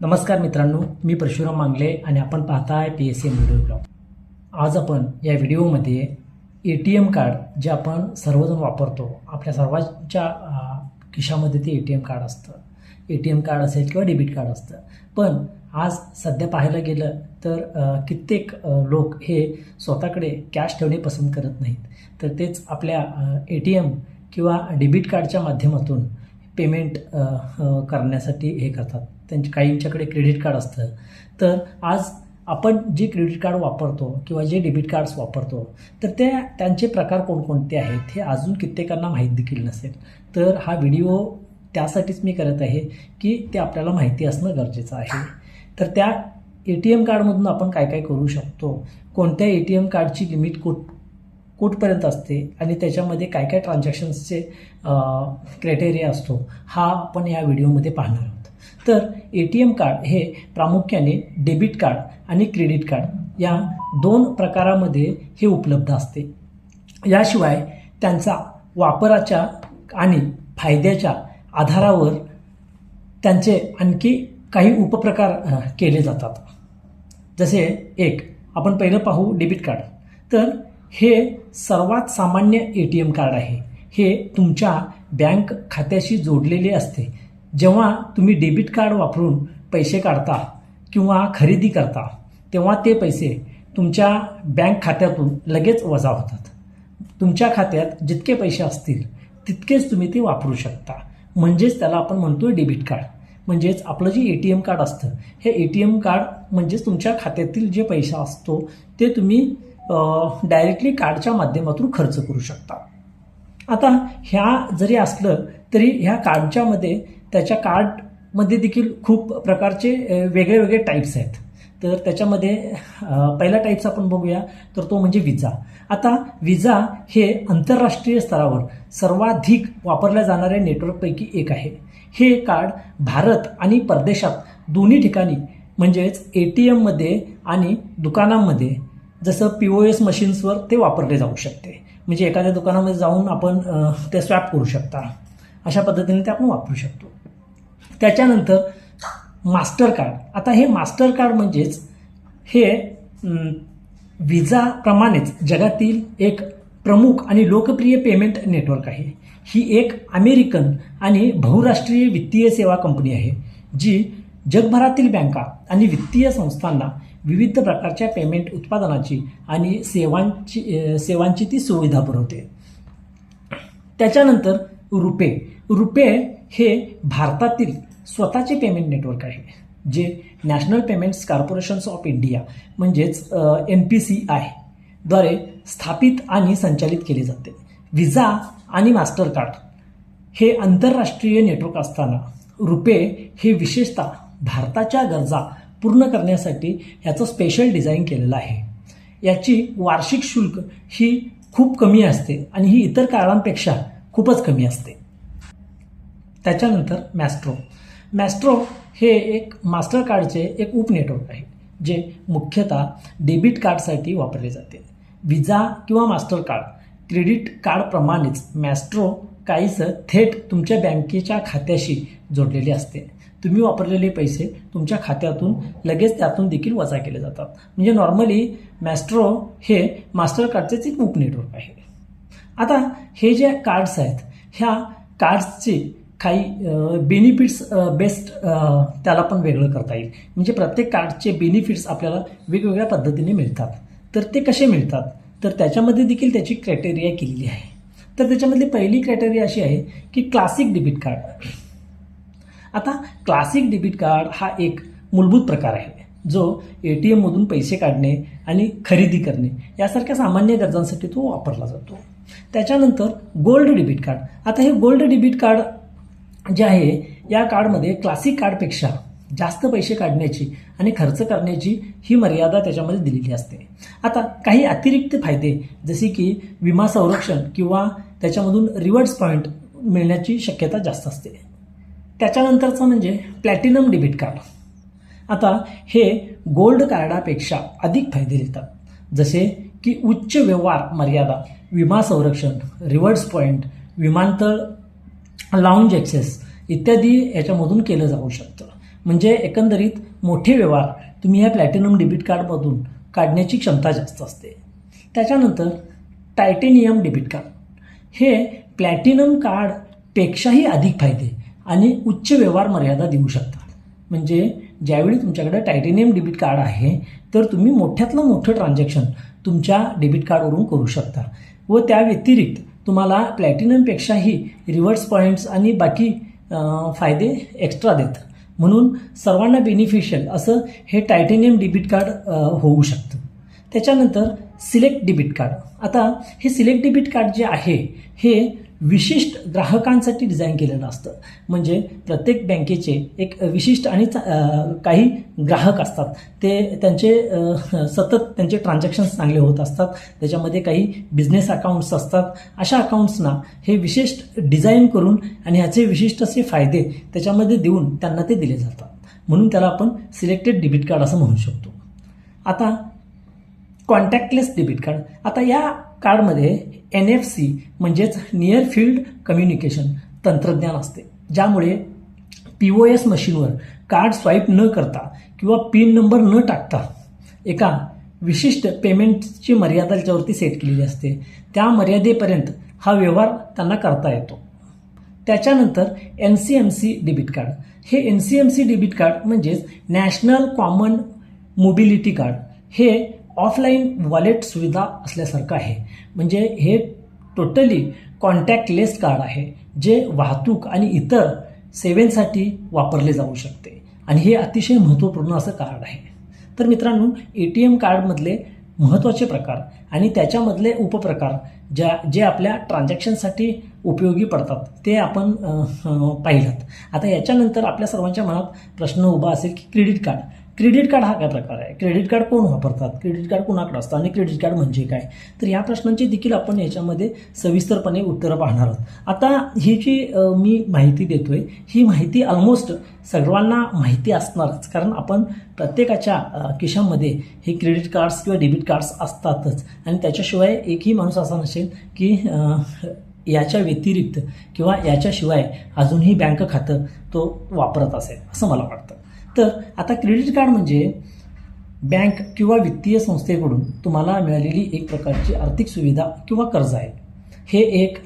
नमस्कार मित्रांनो मी परशुराम मांगले आणि आपण पाहताय P S M video blog आज आपण या व्हिडिओमध्ये ए टी एम कार्ड जे आपण सर्वजण वापरतो आपल्या सर्वांच्या खिशामध्ये ते ए टी एम कार्ड असतं. ए टी एम कार्ड असेल किंवा डेबिट कार्ड असतं. पण आज सध्या पाहायला गेलं तर कित्येक लोक हे स्वतःकडे कॅश ठेवणे पसंत करत नाहीत. तर तेच आपल्या ए टी एम किंवा डेबिट कार्डच्या माध्यमातून पेमेंट करण्यासाठी हे करतात. त्यांच्या काहींच्याकडे क्रेडिट कार्ड असतं. तर आज आपण जे क्रेडिट कार्ड वापरतो किंवा जे डेबिट कार्ड्स वापरतो तर ते त्यांचे प्रकार कोणकोणते आहेत हे अजून कित्येकांना माहीत देखील नसेल. तर हा व्हिडिओ त्यासाठीच मी करत आहे की ते आपल्याला माहिती असणं गरजेचं आहे. तर त्या ए टी एम कार्डमधून आपण काय काय करू शकतो? कोणत्या ए टी एम कार्डची लिमिट कुठ कुठपर्यंत असते आणि त्याच्यामध्ये काय काय ट्रान्झॅक्शन्सचे क्रायटेरिया असतो हा आपण या व्हिडिओमध्ये पाहणार आहोत. तर ए टी एम कार्ड हे प्रामुख्याने डेबिट कार्ड आणि क्रेडिट कार्ड या दोन प्रकारामध्ये हे उपलब्ध असते. याशिवाय त्यांचा वापराच्या आणि फायद्याच्या आधारावर त्यांचे आणखी काही उपप्रकार केले जातात. जसे एक आपण पहिलं पाहू डेबिट कार्ड तर हे सर्वात सामान्य ए टी एम कार्ड आहे. हे तुमच्या बँक खात्याशी जोडलेले असते. जेव्हा तुम्ही डेबिट कार्ड वापरून पैसे काढता किंवा खरेदी करता तेव्हा ते पैसे तुमच्या बँक खात्यातून लगेच वजा होतात. तुमच्या खात्यात जितके पैसे असतील तितकेच तुम्ही ते वापरू शकता. म्हणजेच त्याला आपण म्हणतो डेबिट कार्ड. म्हणजेच आपलं जे ए टी एम कार्ड असतं हे ए टी एम कार्ड म्हणजेच तुमच्या खात्यातील जे पैसा असतो ते तुम्ही डायरेक्टली कार्डच्या माध्यमातून खर्च करू शकता. आता ह्या जरी असलं तरी ह्या कार्डच्यामध्ये त्याच्या कार्डमध्ये देखील खूप प्रकारचे वेगळे वेगळे टाईप्स आहेत. तर त्याच्यामध्ये पहिला टाईप्स आपण बघूया तर तो म्हणजे विजा आता विजा हे आंतरराष्ट्रीय स्तरावर सर्वाधिक वापरल्या जाणाऱ्या नेटवर्कपैकी एक आहे. हे कार्ड भारत आणि परदेशात दोन्ही ठिकाणी म्हणजेच ए टी एममध्ये आणि दुकानांमध्ये जसं पी ओ एस मशीन्सवर ते वापरले जाऊ शकते. म्हणजे एखाद्या दुकानामध्ये जाऊन आपण ते स्वॅप करू शकता. अशा पद्धतीने ते आपण वापरू शकतो. त्याच्यानंतर मास्टर कार्ड आता हे मास्टर कार्ड म्हणजेच हे विजाप्रमाणेच जगातील एक प्रमुख आणि लोकप्रिय पेमेंट नेटवर्क आहे. ही एक अमेरिकन आणि बहुराष्ट्रीय वित्तीय सेवा कंपनी आहे जी जगभरातील बँका आणि वित्तीय संस्थांना विविध प्रकारच्या पेमेंट उत्पादनाची आणि सेवांची सेवांची ती सुविधा पुरवते. त्याच्यानंतर रुपे. रुपे हे भारतातील स्वतःचे पेमेंट नेटवर्क आहे जे national payments corporations of India म्हणजेच एन पी सी आयद्वारे स्थापित आणि संचालित केले जाते. विजा आणि मास्टरकार्ड हे आंतरराष्ट्रीय नेटवर्क असताना रुपे हे विशेषतः भारताच्या गरजा पूर्ण करण्यासाठी ह्याचं स्पेशल डिझाईन केलेलं आहे. याची वार्षिक शुल्क ही खूप कमी असते आणि ही इतर काळांपेक्षा खूपच कमी असते. त्याच्यानंतर मॅस्ट्रो मॅस्ट्रो हे एक मास्टर कार्डचे एक उपनेटवर्क आहे जे मुख्यतः डेबिट कार्डसाठी वापरले जाते. विजा किंवा मास्टर कार्ड क्रेडिट कार्डप्रमाणेच मॅस्ट्रो काहीसं थेट तुमच्या बँकेच्या खात्याशी जोडलेले असते. तुम्ही वापरलेले पैसे तुमच्या खात्यातून लगेच त्यातून देखील वजा केले जातात. म्हणजे नॉर्मली मॅस्ट्रो हे मास्टर कार्डचेच एक उपनेटवर्क आहे. आता हे जे कार्ड्स आहेत ह्या कार्ड्सचे काही बेनिफिट्स बेस्ट त्याला पण वेगळं करता येईल. म्हणजे प्रत्येक कार्डचे बेनिफिट्स आपल्याला वेगवेगळ्या पद्धतीने मिळतात. तर ते कसे मिळतात? तर त्याच्यामध्ये देखील त्याची क्रायटेरिया केलेली आहे. तर त्याच्यामधली पहिली क्रायटेरिया अशी आहे की क्लासिक डेबिट कार्ड आता क्लासिक डेबिट कार्ड हा एक मूलभूत प्रकार आहे जो ए टी एममधून पैसे काढणे आणि खरेदी करणे यासारख्या सामान्य गरजांसाठी तो वापरला जातो. त्याच्यानंतर गोल्ड डेबिट कार्ड आता हे गोल्ड डेबिट कार्ड जे आहे या कार्डमध्ये क्लासिक कार्डपेक्षा जास्त पैसे काढण्याची आणि खर्च करण्याची ही मर्यादा त्याच्यामध्ये दिलेली असते. आता काही अतिरिक्त फायदे जसे की विमा संरक्षण किंवा त्याच्यामधून रिवॉर्ड्स पॉईंट मिळण्याची शक्यता जास्त असते. त्याच्यानंतरचं म्हणजे प्लॅटिनम डेबिट कार्ड आता हे गोल्ड कार्डापेक्षा अधिक फायदे देतात. जसे की उच्च व्यवहार मर्यादा विमा संरक्षण रिवर्स पॉईंट विमानतळ लाऊंज ॲक्सेस इत्यादी याच्यामधून केलं जाऊ शकतं. म्हणजे एकंदरीत मोठे व्यवहार तुम्ही या प्लॅटिनम डेबिट कार्डमधून काढण्याची क्षमता जास्त असते. त्याच्यानंतर टायटेनियम डेबिट कार्ड हे प्लॅटिनम कार्डपेक्षाही अधिक फायदे आणि उच्च व्यवहार मर्यादा देऊ शकतात. म्हणजे ज्यावेळी तुमच्याकडे टायटेनियम डेबिट कार्ड आहे तर तुम्ही मोठ्यातलं मोठं ट्रान्झॅक्शन तुमच्या डेबिट कार्डवरून करू शकता. व त्या व्यतिरिक्त तुम्हाला प्लॅटिनमपेक्षाही रिव्हर्स पॉईंट्स आणि बाकी फायदे एक्स्ट्रा देतात म्हणून सर्वांना बेनिफिशियल असं हे टायटेनियम डेबिट कार्ड होऊ शकतं. त्याच्यानंतर सिलेक्ट डेबिट कार्ड आता हे सिलेक्ट डेबिट कार्ड जे आहे हे विशिष्ट ग्राहकांसाठी डिझाईन केलेलं असतं. म्हणजे प्रत्येक बँकेचे एक विशिष्ट आणि चा- काही ग्राहक असतात. ते त्यांचे सतत त्यांचे ट्रान्झॅक्शन्स चांगले होत असतात. त्याच्यामध्ये काही बिझनेस अकाउंट्स असतात. अशा अकाउंट्सना हे विशिष्ट डिझाईन करून आणि ह्याचे विशिष्ट असे फायदे त्याच्यामध्ये देऊन त्यांना ते दिले जातात. म्हणून त्याला आपण सिलेक्टेड डेबिट कार्ड असं म्हणू शकतो. आता कॉन्टॅक्टलेस डेबिट कार्ड आता या कार्डमध्ये एन एफ सी म्हणजेच नियर फील्ड कम्युनिकेशन तंत्रज्ञान असते. ज्यामुळे पी ओ एस मशीनवर कार्ड स्वाईप न करता किंवा पिन नंबर न टाकता एका विशिष्ट पेमेंटची मर्यादा त्याच्यावरती सेट केलेली असते. त्या मर्यादेपर्यंत हा व्यवहार त्यांना करता येतो. त्याच्यानंतर N C M C debit card हे N C M C debit card म्हणजेच नॅशनल कॉमन मोबिलिटी कार्ड हे ऑफलाईन वॉलेट सुविधा असल्यासारखं आहे. म्हणजे हे टोटली कॉन्टॅक्टलेस कार्ड आहे जे वाहतूक आणि इतर सेवेंसाठी वापरले जाऊ शकते. आणि हे अतिशय महत्त्वपूर्ण असं कार्ड आहे. तर मित्रांनो ए टी एम कार्डमधले महत्त्वाचे प्रकार आणि त्याच्यामधले उपप्रकार ज्या जे आपल्या ट्रान्झॅक्शनसाठी उपयोगी पडतात ते आपण अ, पाहिलात आता याच्यानंतर आपल्या सर्वांच्या मनात प्रश्न उभा असेल की क्रेडिट कार्ड. क्रेडिट कार्ड हा काय प्रकार आहे? क्रेडिट कार्ड कोण वापरतात? क्रेडिट कार्ड कोणाकडे असतं? आणि क्रेडिट कार्ड म्हणजे काय? तर या प्रश्नांची देखील आपण याच्यामध्ये सविस्तरपणे उत्तरं पाहणार आहोत. आता ही जी मी माहिती देतोय ही माहिती ऑलमोस्ट सर्वांना माहिती असणारच. कारण आपण प्रत्येकाच्या खिशामध्ये हे क्रेडिट कार्ड्स किंवा डेबिट कार्ड्स असतातच. आणि त्याच्याशिवाय एकही माणूस असा नसेल की याच्या व्यतिरिक्त किंवा याच्याशिवाय अजूनही बँक खातं तो वापरत असेल असं मला वाटतं. तर आता क्रेडिट कार्ड म्हणजे बँक किंवा वित्तीय संस्थेकडून तुम्हाला मिळालेली एक प्रकारची आर्थिक सुविधा किंवा कर्ज आहे. हे एक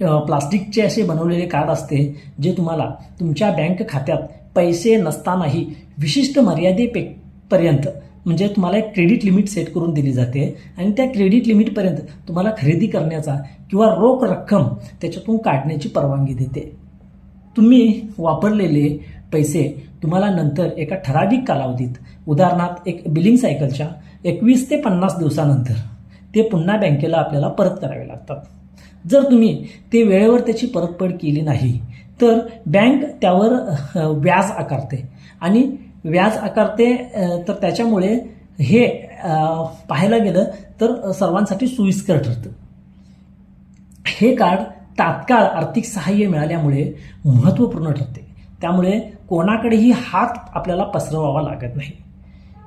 प्लास्टिकचे असे बनवलेले कार्ड असते जे तुम्हाला तुमच्या बँक खात्यात पैसे नसतानाही विशिष्ट मर्यादेपे पर्यंत म्हणजे तुम्हाला एक क्रेडिट लिमिट सेट करून दिली जाते आणि त्या क्रेडिट लिमिटपर्यंत तुम्हाला खरेदी करण्याचा किंवा रोख रक्कम त्याच्यातून काढण्याची परवानगी देते. तुम्ही वापरलेले पैसे तुम्हाला नंतर एका ठराविक कालावधीत उदाहरणार्थ एक बिलिंग सायकलच्या एकवीस ते पन्नास दिवसानंतर ते पुन्हा बँकेला आपल्याला परत करावे लागतात. जर तुम्ही ते वेळेवर त्याची परतफेड केली नाही तर बँक त्यावर व्याज आकारते. आणि व्याज आकारते तर त्याच्यामुळे हे पाहायला गेलं तर सर्वांसाठी सोयीस्कर ठरतं. हे कार्ड तात्काळ आर्थिक सहाय्य मिळाल्यामुळे महत्त्वपूर्ण ठरते. त्यामुळे कोणाकडेही हात आपल्याला पसरवावा लागत नाही.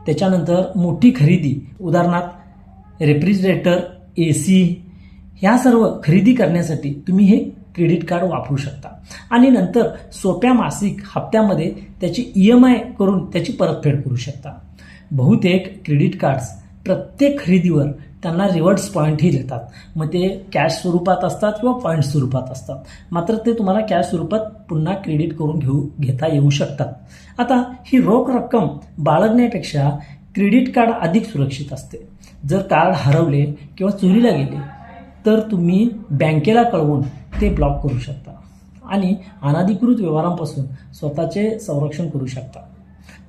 त्याच्यानंतर मोठी खरेदी उदाहरणार्थ रेफ्रिजरेटर ए सी ह्या सर्व खरेदी करण्यासाठी तुम्ही हे क्रेडिट कार्ड वापरू शकता. आणि नंतर सोप्या मासिक हप्त्यामध्ये त्याची ई एम आय करून त्याची परतफेड करू शकता. बहुतेक क्रेडिट कार्ड्स प्रत्येक खरेदीवर त्यांना रिवॉर्ड्स पॉईंटही देतात. मग ते कॅश स्वरूपात असतात किंवा पॉईंट स्वरूपात असतात. मात्र ते तुम्हाला कॅश स्वरूपात पुन्हा क्रेडिट करून घेऊ घेता येऊ शकतात. आता ही रोख रक्कम बाळगण्यापेक्षा क्रेडिट कार्ड अधिक सुरक्षित असते. जर कार्ड हरवले किंवा चोरीला गेले तर तुम्ही बँकेला कळवून ते ब्लॉक करू शकता. आणि अनाधिकृत व्यवहारांपासून स्वतःचे संरक्षण करू शकता.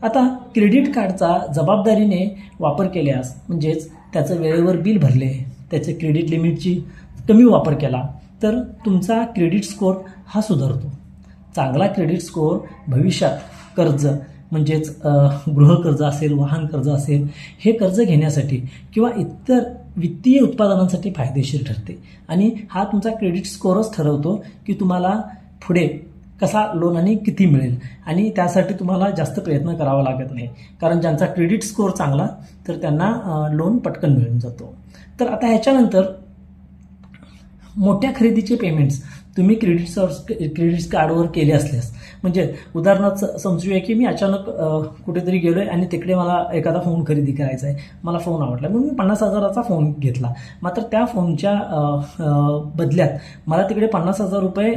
आता क्रेडिट कार्डचा जबाबदारीने वापर केल्यास म्हणजेच त्याचं वेळेवर बिल भरले त्याचे क्रेडिट लिमिटची कमी वापर केला तर तुमचा क्रेडिट स्कोअर हा सुधारतो. चांगला क्रेडिट स्कोअर भविष्यात कर्ज म्हणजेच गृहकर्ज असेल वाहन कर्ज असेल हे कर्ज घेण्यासाठी किंवा इतर वित्तीय उत्पादनांसाठी फायदेशीर ठरते. आणि हा तुमचा क्रेडिट स्कोअरच ठरवतो की तुम्हाला पुढे कसा लोन आणि किती मिळेल? आणि त्यासाठी तुम्हाला जास्त प्रयत्न करावा लागत नाही. कारण ज्यांचा क्रेडिट स्कोअर चांगला तर त्यांना लोन पटकन मिळून जातो. तर आता ह्याच्यानंतर मोठ्या खरेदीचे पेमेंट्स तुम्ही क्रेडिट सॉर्स क्रेडिट कार्डवर केले असल्यास. म्हणजे उदाहरणार्थ समजूया की मी अचानक कुठेतरी गेलो आहे आणि तिकडे मला एखादा फोन खरेदी करायचा आहे मला फोन आवडला. मग मी पन्नास हजाराचा फोन घेतला. मात्र त्या फोनच्या बदल्यात मला तिकडे पन्नास हजार रुपये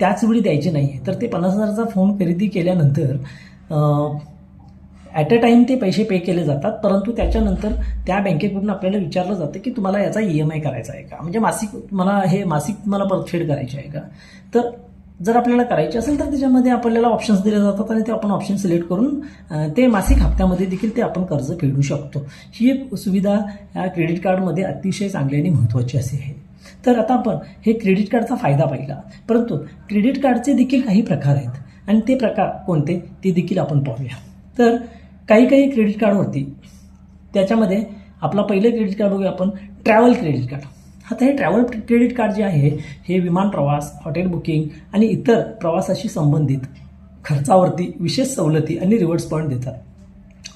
त्याच वेळी द्यायचे नाही आहे तर ते पन्नास हजाराचा फोन खरेदी केल्यानंतर ॲट अ टाईम ते पैसे पे केले जातात परंतु त्याच्यानंतर त्या बँकेकडून आपल्याला विचारलं जातं की तुम्हाला याचा ई एम आय करायचा आहे का? म्हणजे मासिक मला हे मासिक मला परतफेड करायची आहे का? तर जर आपल्याला करायची असेल तर त्याच्यामध्ये आपल्याला ऑप्शन्स दिले जातात आणि ते आपण ऑप्शन सिलेक्ट करून ते मासिक हप्त्यामध्ये देखील ते आपण कर्ज फेडू शकतो. ही एक सुविधा या क्रेडिट कार्डमध्ये अतिशय चांगली आणि महत्त्वाची अशी आहे. तर आता आपण हे क्रेडिट कार्डचा फायदा पाहिला. परंतु क्रेडिट कार्डचे देखील काही प्रकार आहेत. आणि ते प्रकार कोणते? ते देखील आपण पाहूया. तर काही काही क्रेडिट कार्डवरती त्याच्यामध्ये आपला पहिलं क्रेडिट कार्ड बघूया आपण ट्रॅव्हल क्रेडिट कार्ड. आता हे ट्रॅव्हल क्रेडिट कार्ड जे आहे हे विमान प्रवास हॉटेल बुकिंग आणि इतर प्रवासाशी संबंधित खर्चावरती विशेष सवलती आणि रिवॉर्ड्स पॉईंट देतात.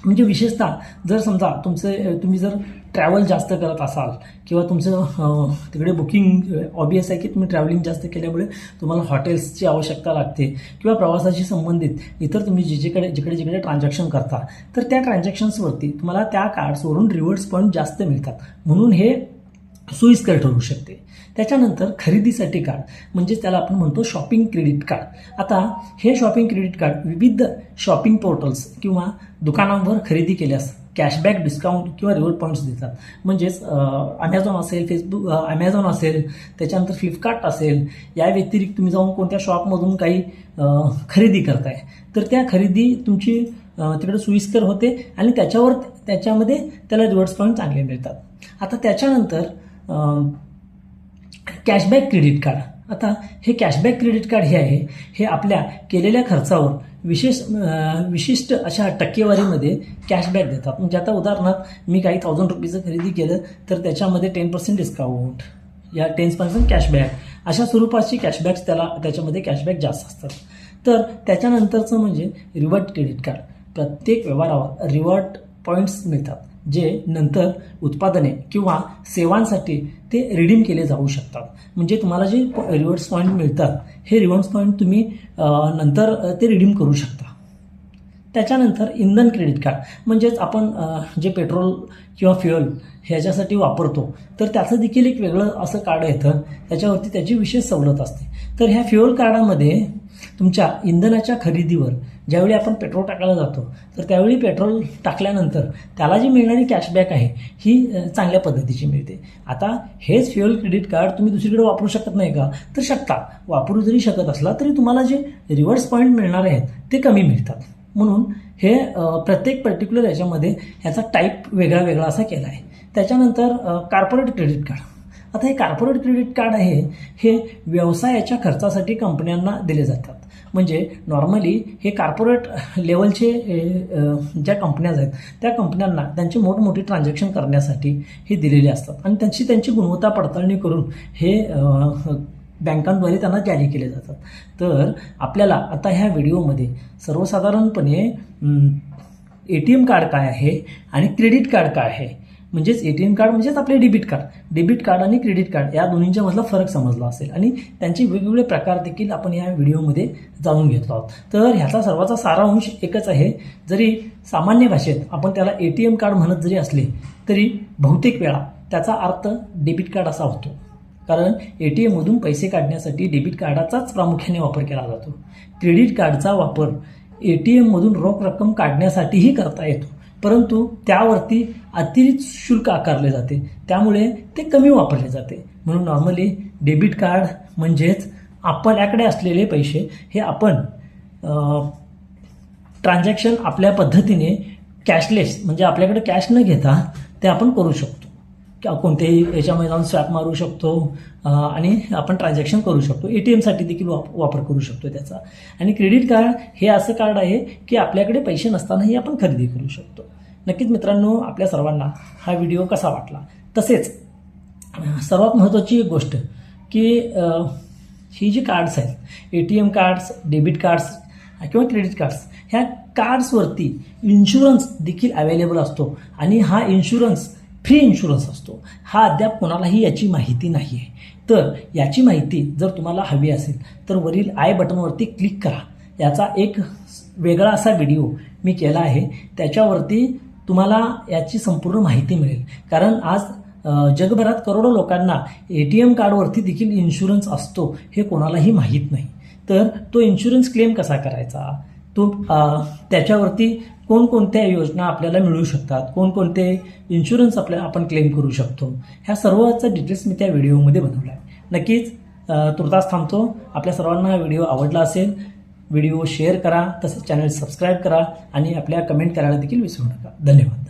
म्हणजे विशेषतः जर समजा तुमचे तुम्ही जर ट्रॅव्हल जास्त करत असाल किंवा तुमचं तिकडे बुकिंग ऑबियस आहे की तुम्ही ट्रॅव्हलिंग जास्त केल्यामुळे तुम्हाला हॉटेल्सची आवश्यकता लागते किंवा प्रवासाशी संबंधित इतर तुम्ही जिकडे जिकडे जिकडे ट्रान्झॅक्शन करता तर त्या ट्रान्झॅक्शन्सवरती तुम्हाला त्या कार्ड्सवरून रिवॉर्ड्स पॉईंट जास्त मिळतात. म्हणून हे सोयीस्कर ठरू शकते. त्याच्यानंतर खरेदीसाठी कार्ड म्हणजेच त्याला आपण म्हणतो शॉपिंग क्रेडिट कार्ड आता हे शॉपिंग क्रेडिट कार्ड विविध शॉपिंग पोर्टल्स किंवा दुकानांवर खरेदी केल्यास कॅशबॅक डिस्काउंट किंवा रिवॉर्ड पॉईंट्स देतात. म्हणजेच अमेझॉन असेल फेसबुक अमेझॉन असेल त्याच्यानंतर फ्लिपकार्ट असेल या व्यतिरिक्त तुम्ही जाऊन कोणत्या शॉपमधून काही खरेदी करताय. तर त्या खरेदी तुमची तिकडे सोयीस्कर होते आणि त्याच्यावर त्याच्यामध्ये त्याला रिवॉर्ड्स पॉईंट चांगले मिळतात. आता त्याच्यानंतर कॅशबॅक क्रेडिट कार्ड. आता हे कॅशबॅक क्रेडिट कार्ड हे आहे हे आपल्या केलेल्या खर्चावर विशेष विशिष्ट अशा टक्केवारीमध्ये कॅशबॅक देतात म्हणजे आता उदाहरणार्थ मी काही थाउजंड रुपीचं खरेदी केलं तर त्याच्यामध्ये टेन पर्सेंट डिस्काउंट या टेन पर्सेंट कॅशबॅक अशा स्वरूपाची कॅशबॅक्स त्याला त्याच्यामध्ये कॅशबॅक जास्त असतात. तर त्याच्यानंतरचं म्हणजे रिवॉर्ड क्रेडिट कार्ड प्रत्येक व्यवहारावर रिवॉर्ड पॉईंट्स मिळतात. जे नंतर उत्पादने किंवा सेवांसाठी ते रिडीम केले जाऊ शकतात. म्हणजे तुम्हाला जे रिवॉर्ड्स पॉईंट मिळतात हे रिवॉर्ड्स पॉईंट तुम्ही नंतर ते रिडीम करू शकता. त्याच्यानंतर इंधन क्रेडिट कार्ड म्हणजेच आपण जे पेट्रोल किंवा फ्युअल ह्याच्यासाठी वापरतो तर त्याचं देखील एक वेगळं असं कार्ड येतं. त्याच्यावरती त्याची विशेष सवलत असते. तर ह्या फ्युअल कार्डामध्ये तुमच्या इंधनाच्या खरेदीवर ज्यावेळी आपण पेट्रोल टाकायला जातो तर त्यावेळी पेट्रोल टाकल्यानंतर त्याला जी मिळणारी कॅशबॅक आहे ही चांगल्या पद्धतीची मिळते. आता हेच फ्युअल क्रेडिट कार्ड तुम्ही दुसरीकडे वापरू शकत नाही का? तर शकता. वापरू जरी शकत असला तरी तुम्हाला जे रिव्हर्स पॉईंट मिळणार आहेत ते कमी मिळतात. म्हणून हे प्रत्येक पर्टिक्युलर याच्यामध्ये ह्याचा टाईप वेगळा वेगळा असा केला आहे. त्याच्यानंतर कॉर्पोरेट क्रेडिट कार्ड. आता हे कार्पोरेट क्रेडिट कार्ड आहे हे व्यवसायाच्या खर्चासाठी कंपन्यांना दिले जातात. म्हणजे नॉर्मली हे कॉर्पोरेट लेवलचे ज्या कंपन्याज आहेत त्या कंपन्यांना त्यांची मोठमोठी ट्रान्झॅक्शन करण्यासाठी हे दिलेले असतात. आणि त्यांची त्यांची गुणवत्ता पडताळणी करून हे बँकांद्वारे त्यांना जारी केले जातात. तर आपल्याला आता ह्या व्हिडिओमध्ये सर्वसाधारणपणे ए टी एम कार्ड काय आहे आणि क्रेडिट कार्ड काय आहे म्हणजेच ए टी एम कार्ड म्हणजेच आपले डेबिट कार्ड डेबिट कार्ड आणि क्रेडिट कार्ड या दोन्हींच्या मधला फरक समजला असेल. आणि त्यांचे वेगवेगळे प्रकार देखील आपण या व्हिडिओमध्ये जाणून घेतलो आहोत. तर ह्याचा सर्वाचा सारांश एकच आहे. जरी सामान्य भाषेत आपण त्याला ए टी एम कार्ड म्हणत जरी असले तरी बहुतेक वेळा त्याचा अर्थ डेबिट कार्ड असा होतो. कारण ए टी एममधून पैसे काढण्यासाठी डेबिट कार्डाचाच प्रामुख्याने वापर केला जातो. क्रेडिट कार्डचा वापर ए टी एममधून रोख रक्कम काढण्यासाठीही करता येतो. परंतु त्यावरती अतिरिक्त शुल्क आकारले जाते. त्यामुळे ते कमी वापरले जाते. म्हणून नॉर्मली डेबिट कार्ड म्हणजेच आपल्याकडे असलेले पैसे हे आपण ट्रान्झॅक्शन आपल्या पद्धतीने कॅशलेस म्हणजे आपल्याकडे कॅश न घेता ते आपण करू शकतो. किंवा कोणत्याही याच्यामध्ये जाऊन स्वॅप मारू शकतो आणि आपण ट्रान्झॅक्शन करू शकतो. ए टी एमसाठी देखील वाप वापर करू शकतो त्याचा. आणि क्रेडिट कार्ड हे असं कार्ड आहे की आपल्याकडे पैसे नसतानाही आपण खरेदी करू शकतो. नक्कीच मित्रांनो आपल्या सर्वांना हा व्हिडिओ कसा वाटला? तसेच सर्वात महत्त्वाची एक गोष्ट की ही जी कार्ड्स आहेत A T M cards debit cards किंवा क्रेडिट कार्ड्स ह्या कार्ड्सवरती इन्शुरन्स देखील अवेलेबल असतो आणि हा इन्शुरन्स फ्री इन्शुरन्स असतो. हा अद्याप कोणालाही याची माहिती नाही आहे तर याची माहिती जर तुम्हाला हवी असेल तर वरील आय बटनवरती क्लिक करा. याचा एक वेगळा असा व्हिडिओ मी केला आहे. त्याच्यावरती तुम्हाला याची संपूर्ण माहिती मिळेल. कारण आज जगभरात करोडो लोकांना ए टी एम कार्डवरती देखील इन्शुरन्स असतो हे कोणालाही माहीत नाही. तर तो इन्शुरन्स क्लेम कसा करायचा? तो त्याच्यावरती कोणकोणत्या योजना आपल्याला मिळू शकतात? कोणकोणते इन्शुरन्स आपल्या आपण क्लेम करू शकतो? ह्या सर्वचा डिटेल्स मी त्या व्हिडिओमध्ये बनवला आहे नक्कीच तुर्तास थांबतो. आपल्या सर्वांना हा व्हिडिओ आवडला असेल व्हिडिओ शेअर करा तसेच चॅनल सबस्क्राईब करा आणि आपल्या कमेंट करायला देखील विसरू नका. धन्यवाद.